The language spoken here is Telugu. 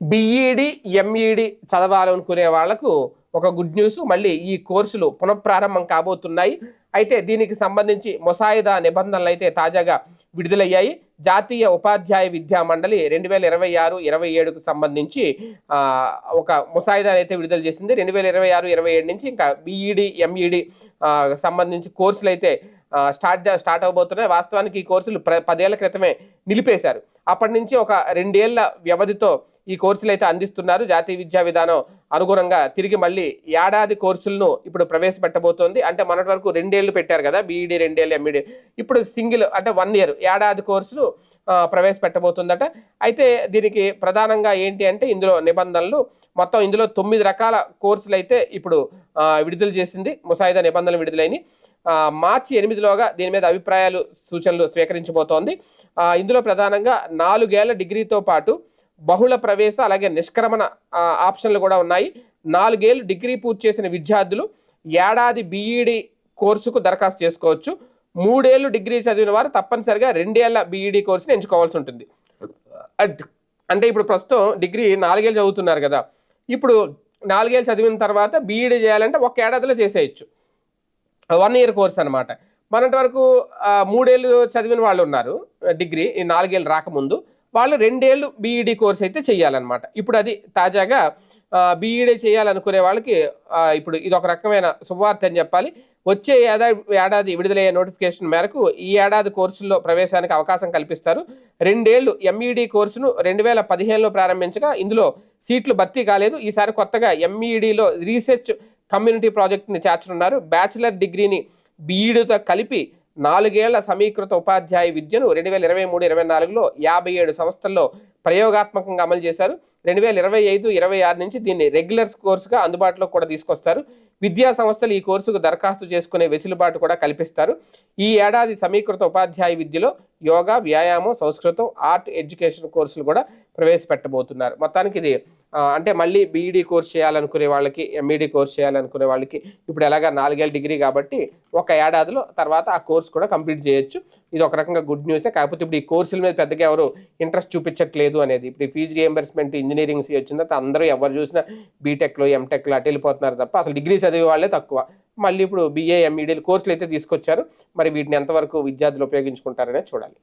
బిఈడి ఎంఈడి చదవాలనుకునే వాళ్ళకు ఒక గుడ్ న్యూస్ మళ్ళీ ఈ కోర్సులు పునఃప్రారంభం కాబోతున్నాయి. అయితే దీనికి సంబంధించి ముసాయిదా నిబంధనలు అయితే తాజాగా విడుదలయ్యాయి. జాతీయ ఉపాధ్యాయ విద్యా మండలి రెండు వేల ఇరవై ఆరు ఇరవై ఏడుకు సంబంధించి ఒక ముసాయిదా అయితే విడుదల చేసింది. రెండు వేల ఇరవై ఆరు ఇరవై ఏడు నుంచి ఇంకా బిఈడి ఎంఈడి సంబంధించి కోర్సులు అయితే స్టార్ట్ స్టార్ట్ అవబోతున్నాయి. వాస్తవానికి ఈ కోర్సులు ప్ర పదేళ్ళ క్రితమే నిలిపేశారు. అప్పటి నుంచి ఒక రెండేళ్ళ వ్యవధితో ఈ కోర్సులు అయితే అందిస్తున్నారు. జాతీయ విద్యా విధానం అనుగుణంగా తిరిగి మళ్ళీ ఏడాది కోర్సులను ఇప్పుడు ప్రవేశపెట్టబోతోంది. అంటే మొన్నటి వరకు రెండేళ్ళు పెట్టారు కదా బీఈడి రెండేళ్ళు ఎంఈడి. ఇప్పుడు సింగిల్ అంటే వన్ ఇయర్ ఏడాది కోర్సులు ప్రవేశపెట్టబోతుందట. అయితే దీనికి ప్రధానంగా ఏంటి అంటే ఇందులో నిబంధనలు మొత్తం ఇందులో తొమ్మిది రకాల కోర్సులు అయితే ఇప్పుడు విడుదల చేసింది. ముసాయిదా నిబంధనలు విడుదలైన మార్చి ఎనిమిదిలోగా దీని మీద అభిప్రాయాలు సూచనలు స్వీకరించబోతోంది. ఇందులో ప్రధానంగా నాలుగేళ్ళ డిగ్రీతో పాటు బహుళ ప్రవేశ అలాగే నిష్క్రమణ ఆప్షన్లు కూడా ఉన్నాయి. నాలుగేళ్ళు డిగ్రీ పూర్తి చేసిన విద్యార్థులు ఏడాది బీఈడి కోర్సుకు దరఖాస్తు చేసుకోవచ్చు. మూడేళ్ళు డిగ్రీ చదివిన వారు తప్పనిసరిగా రెండేళ్ళ బీఈడి కోర్సుని ఎంచుకోవాల్సి ఉంటుంది. అంటే ఇప్పుడు ప్రస్తుతం డిగ్రీ నాలుగేళ్ళు చదువుతున్నారు కదా. ఇప్పుడు నాలుగేళ్ళు చదివిన తర్వాత బీఈడి చేయాలంటే ఒక ఏడాదిలో చేసేయచ్చు. వన్ ఇయర్ కోర్స్ అనమాట మనంటి వరకు మూడేళ్ళు చదివిన వాళ్ళు ఉన్నారు డిగ్రీ ఈ నాలుగేళ్ళు రాకముందు. వాళ్ళు రెండేళ్ళు బీఈడి కోర్స్ అయితే చేయాలన్నమాట ఇప్పుడు అది తాజాగా బీఈడి చేయాలనుకునే వాళ్ళకి ఇప్పుడు ఇది ఒక రకమైన శుభవార్త అని చెప్పాలి. వచ్చే ఏడాది ఏడాది విడుదలయ్యే నోటిఫికేషన్ మేరకు ఈ ఏడాది కోర్సుల్లో ప్రవేశానికి అవకాశం కల్పిస్తారు. రెండేళ్ళు ఎంఈడి కోర్సును రెండు వేల పదిహేనులో ప్రారంభించగా ఇందులో సీట్లు భర్తీ కాలేదు. ఈసారి కొత్తగా ఎంఈడిలో రీసెర్చ్ కమ్యూనిటీ ప్రాజెక్ట్ని చేర్చనున్నారు. బ్యాచిలర్ డిగ్రీని బీఈడితో కలిపి నాలుగేళ్ళ సమీకృత ఉపాధ్యాయ విద్యను రెండు వేల ఇరవై మూడు ఇరవై నాలుగులో యాభై ఏడు సంస్థల్లో ప్రయోగాత్మకంగా అమలు చేశారు. రెండు వేల ఇరవై ఐదు ఇరవై ఆరు నుంచి దీన్ని రెగ్యులర్ కోర్సుగా అందుబాటులో కూడా తీసుకొస్తారు. విద్యా సంస్థలు ఈ కోర్సుకు దరఖాస్తు చేసుకునే వెసులుబాటు కూడా కల్పిస్తారు. ఈ ఏడాది సమీకృత ఉపాధ్యాయ విద్యలో యోగా వ్యాయామం సంస్కృతం ఆర్ట్ ఎడ్యుకేషన్ కోర్సులు కూడా ప్రవేశపెట్టబోతున్నారు. మొత్తానికి ఇది అంటే మళ్ళీ బీఈడి కోర్స్ చేయాలనుకునే వాళ్ళకి ఎంఈడి కోర్స్ చేయాలనుకునే వాళ్ళకి ఇప్పుడు ఎలాగా నాలుగేళ్ళ డిగ్రీ కాబట్టి ఒక ఏడాదిలో తర్వాత ఆ కోర్స్ కూడా కంప్లీట్ చేయొచ్చు. ఇది ఒక రకంగా గుడ్ న్యూసే కాకపోతే ఇప్పుడు ఈ కోర్సుల మీద పెద్దగా ఎవరు ఇంట్రెస్ట్ చూపించట్లేదు అనేది. ఇప్పుడు ఈ ఫీజు రియంబర్స్మెంట్ ఇంజనీరింగ్ వచ్చిన తర్వాత అందరూ ఎవరు చూసినా బీటెక్లో ఎంటెక్లో అటు వెళ్ళిపోతున్నారు తప్ప అసలు డిగ్రీ చదివే వాళ్ళే తక్కువ. మళ్ళీ ఇప్పుడు బీఏ ఎంఈడీలు కోర్సులు అయితే తీసుకొచ్చారు. మరి వీటిని ఎంతవరకు విద్యార్థులు ఉపయోగించుకుంటారనే చూడాలి.